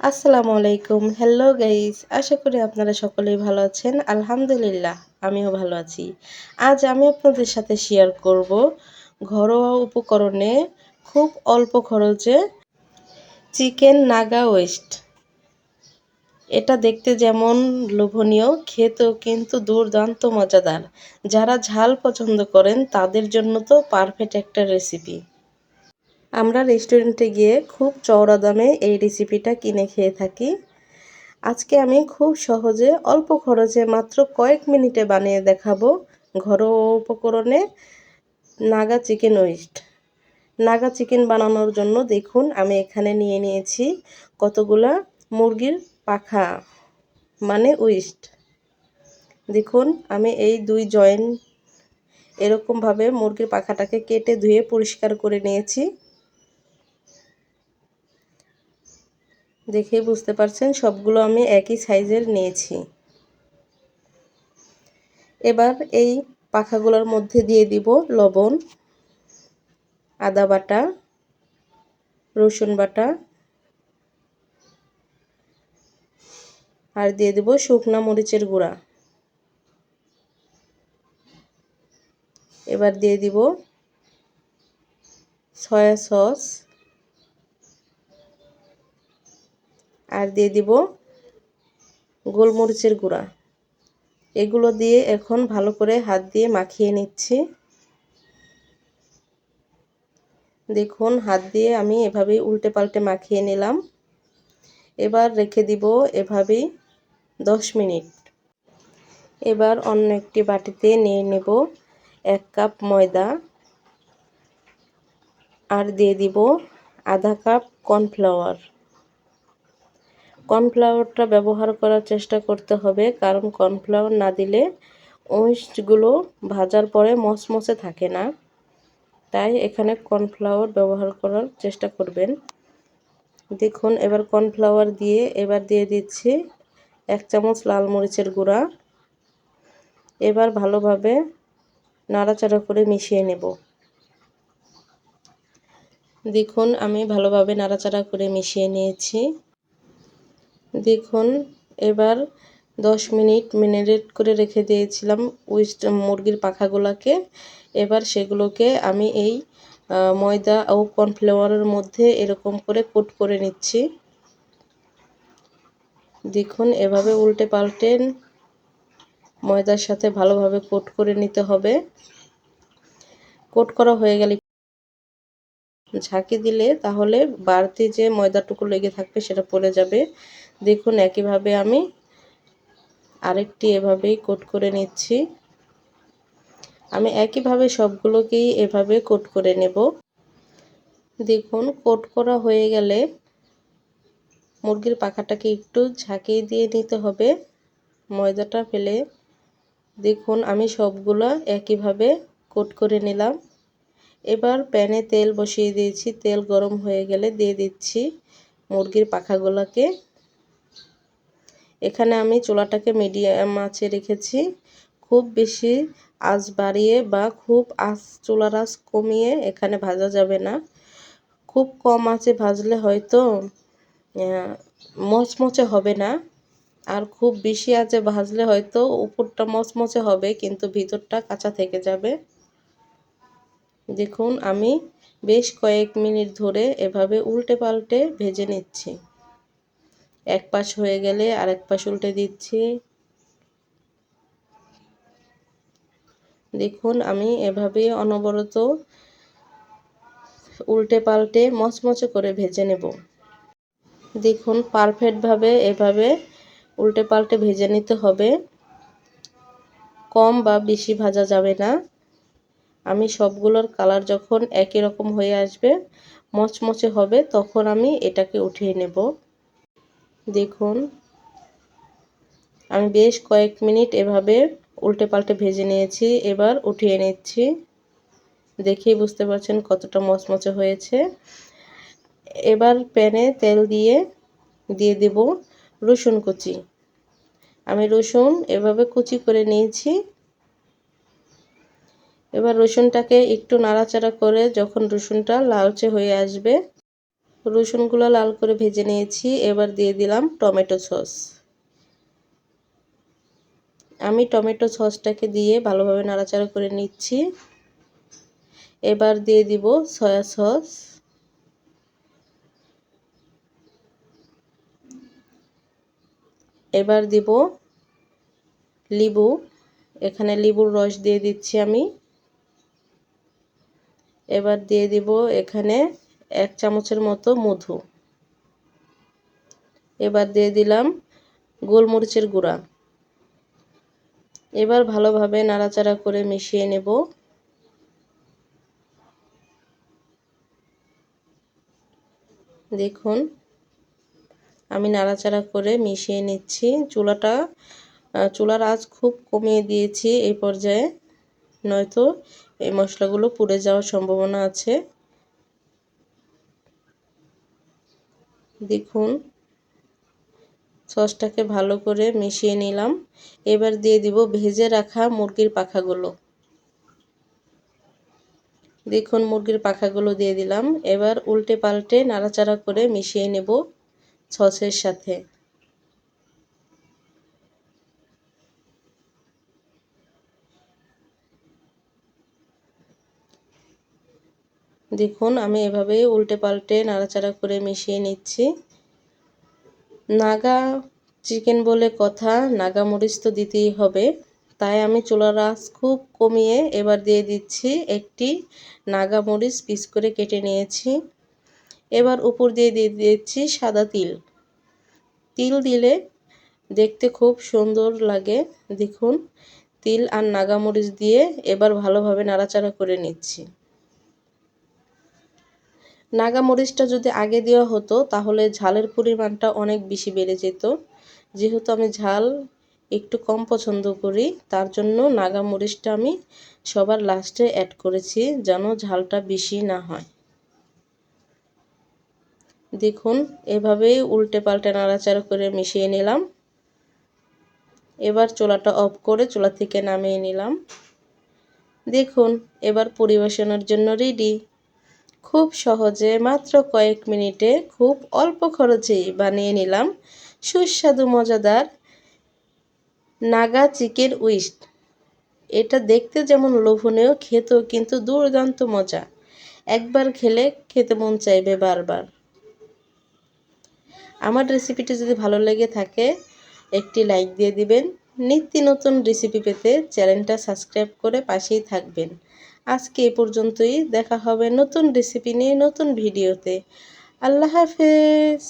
আসসালামু আলাইকুম। Hello guys আশা করি আপনারা সকলেই ভালো আছেন। আলহামদুলিল্লাহ, আমিও ভালো আছি। আজ আমি আপনাদের সাথে শেয়ার করব ঘরোয়া উপকরণে খুব অল্প খরচে চিকেন নাগা ওয়েস্ট এটা দেখতে যেমন লোভনীয়, খেতেও কিন্তু দুর্দান্ত মজাদার। যারা ঝাল পছন্দ করেন, তাদের জন্য তো পারফেক্ট একটা রেসিপি আমরা রেস্টুরেন্টে গিয়ে খুব চওড়া দামে এই রেসিপিটা কিনে খেয়ে থাকি। আজকে আমি খুব সহজে অল্প খরচে মাত্র কয়েক মিনিটে বানিয়ে দেখাবো ঘরোয়া উপকরণে Naga chicken west Naga chicken বানানোর জন্য দেখুন আমি এখানে নিয়ে নিয়েছি কতগুলা মুরগির পাখা মানে উইস্ট দেখুন আমি এই দুই জয়েন্ট এরকমভাবে মুরগির পাখাটাকে কেটে ধুয়ে পরিষ্কার করে নিয়েছি। দেখেই বুঝতে পারছেন, সবগুলো আমি একই সাইজের নিয়েছি। এবার এই পাখাগুলোর মধ্যে দিয়ে দিব লবণ, আদা বাটা, রসুন বাটা, আর দিয়ে দেব শুকনা মরিচের গুঁড়া। এবার দিয়ে দিব সয়া সস আর দিয়ে দিব গোলমরিচের গুঁড়া। এগুলো দিয়ে এখন ভালো করে হাত দিয়ে মাখিয়ে নিচ্ছি। দেখুন, হাত দিয়ে আমি এভাবেই উল্টে পাল্টে মাখিয়ে নিলাম। এবার রেখে দিব এভাবেই দশ মিনিট। এবার অন্য একটি বাটিতে নিয়ে নেব এক কাপ ময়দা আর দিয়ে দিব আধা কাপ কর্নফ্লাওয়ার। কর্নফ্লাওয়ারটা ব্যবহার করার চেষ্টা করতে হবে, কারণ কর্নফ্লাওয়ার না দিলে ওয়েস্টগুলো ভাজার পরে মচমচে থাকে না। তাই এখানে কর্নফ্লাওয়ার ব্যবহার করার চেষ্টা করবেন। দেখুন, এবার কর্নফ্লাওয়ার দিয়ে এবার দিয়ে দিচ্ছি এক চামচ লাল মরিচের গুঁড়া। এবার ভালোভাবে নাড়াচাড়া করে মিশিয়ে নেব। দেখুন, আমি ভালোভাবে নাড়াচাড়া করে মিশিয়ে নিয়েছি। দেখুন, এবার দশ মিনিট মিনারেট করে রেখে দিয়েছিলাম উইস্ট মুরগির পাখাগুলোকে। এবার সেগুলোকে আমি এই ময়দা ও কর্নফ্লাওয়ারের মধ্যে এরকম করে কোট করে নিচ্ছি। দেখুন, এভাবে উল্টে পাল্টে ময়দার সাথে ভালোভাবে কোট করে নিতে হবে। কোট করা হয়ে গেলে ঝাঁকি দিলে তাহলে বাড়তি যে ময়দাটুকু লেগে থাকবে সেটা পড়ে যাবে। দেখুন, একইভাবে আমি আরেকটি এভাবেই কোট করে নিচ্ছি। আমি একইভাবে সবগুলোকেই এভাবে কোট করে নেব। দেখুন, কোট করা হয়ে গেলে মুরগির পাখাটাকে একটু ঝাঁকিয়ে দিয়ে নিতে হবে। ময়দাটা ফেলে দেখুন, আমি সবগুলো একইভাবে কোট করে নিলাম। এবার প্যানে তেল বসিয়ে দিয়েছি। তেল গরম হয়ে গেলে দিয়ে দিচ্ছি মুরগির পাখাগুলোকে। এখানে আমি চুলাটাকে মিডিয়াম আঁচে রেখেছি। খুব বেশি আঁচ বাড়িয়ে বা খুব আঁচ চুলার আঁচ কমিয়ে এখানে ভাজা যাবে না। খুব কম আঁচে ভাজলে হয়তো মচমচে হবে না। আর খুব বেশি আঁচে ভাজলে হয়তো উপরটা মচমচে হবে, কিন্তু ভিতরটা কাঁচা থেকে যাবে। দেখুন, আমি বেশ কয়েক মিনিট ধরে এভাবে উল্টে পাল্টে ভেজে নিচ্ছি। এক পাশ হয়ে গেলে আরেক পাশ উল্টে দিচ্ছি। দেখুন, আমি এভাবে অনবরত উল্টে পাল্টে মচমচে করে ভেজে নেব। দেখুন পারফেক্টভাবে এভাবে উল্টে পাল্টে ভেজে নিতে হবে। কম বা বেশি ভাজা যাবে না। আমি সবগুলোর কালার যখন একই রকম হয়ে আসবে, মচমচে হবে, তখন আমি এটাকে উঠিয়ে নেব। দেখুন, আমি বেশ কয়েক মিনিট এভাবে উল্টে পাল্টে ভেজে নিয়েছি, এবার উঠিয়ে নিচ্ছি। দেখেই বুঝতে পারছেন কতটা মচমচে হয়েছে। এবার প্যানে তেল দিয়ে দিয়ে দেব রসুন কুচি। আমি রসুন এভাবে কুচি করে নিয়েছি এবার রসুনটাকে একটু নাড়াচাড়া করে যখন রসুনটা লালচে হয়ে আসবে, রসুনগুলো লাল করে ভেজে নিয়েছি। এবার দিয়ে দিলাম টমেটো সস। আমি টমেটো সসটাকে দিয়ে ভালোভাবে নাড়াচাড়া করে নিচ্ছি। এবার দিয়ে দিব সয়া সস। এবার দিব লিবু। এখানে লিবুর রস দিয়ে দিচ্ছি আমি। এবার দিয়ে দিব এখানে এক চামচের মতো মধু। এবার দিয়ে দিলাম গোলমরিচের গুঁড়া। এবার ভালোভাবে নাড়াচাড়া করে মিশিয়ে নেব। দেখুন, আমি নাড়াচাড়া করে মিশিয়ে নিচ্ছি। চুলাটা চুলার আঁচ খুব কমিয়ে দিয়েছি এই পর্যায়ে। নয়তো এই মশলাগুলো পুড়ে যাওয়ার সম্ভাবনা আছে। দেখুন, সসটাকে ভালো করে মিশিয়ে নিলাম। এবার দিয়ে দিব ভেজে রাখা মুরগির পাখাগুলো। দেখুন, মুরগির পাখাগুলো দিয়ে দিলাম। এবার উল্টে পাল্টে নাড়াচাড়া করে মিশিয়ে নেব সসের সাথে। দেখুন, আমি এভাবে উল্টে পাল্টে নাড়াচাড়া করে মিশিয়ে নিচ্ছি। নাগা চিকেন বলে কথা, নাগা মরিচ তো দিতেই হবে। তাই আমি চুলার আঁচ খুব কমিয়ে এবার দিয়ে দিচ্ছি একটি নাগা মরিচ পিস করে কেটে নিয়েছি। এবার উপর দিয়ে দিয়ে দিচ্ছি সাদা তিল। তিল দিলে দেখতে খুব সুন্দর লাগে, দেখুন। তিল আর নাগামরিচ দিয়ে এবার ভালোভাবে নাড়াচাড়া করে নিচ্ছি। নাগামরিচটা যদি আগে দেওয়া হতো, তাহলে ঝালের পরিমাণটা অনেক বেশি বেড়ে যেত। যেহেতু আমি ঝাল একটু কম পছন্দ করি, তার জন্য নাগামরিচটা আমি সবার লাস্টে অ্যাড করেছি যেন ঝালটা বেশি না হয়। দেখুন, এভাবেই উল্টে পাল্টে নাড়াচাড়া করে মিশিয়ে নিলাম। এবার চোলাটা অফ করে চোলা থেকে নামিয়ে নিলাম। দেখুন, এবার পরিবেশনের জন্য রেডি খুব সহজে মাত্র কয়েক মিনিটে খুব অল্প খরচেই বানিয়ে নিলাম সুস্বাদু, মজাদার নাগা চিকেন উইস্ট। এটা দেখতে যেমন লোভনীয়, খেতেও কিন্তু দুর্দান্ত মজা। একবার খেলে খেতে মন চাইবে বারবার। আমার রেসিপিটি যদি ভালো লেগে থাকে, একটি লাইক দিয়ে দিবেন। নিত্য নতুন রেসিপি পেতে চ্যানেলটা সাবস্ক্রাইব করে পাশেই থাকবেন। আজকে এ পর্যন্তই। দেখা হবে নতুন রেসিপি নিয়ে নতুন ভিডিওতে আল্লাহ হাফেজ।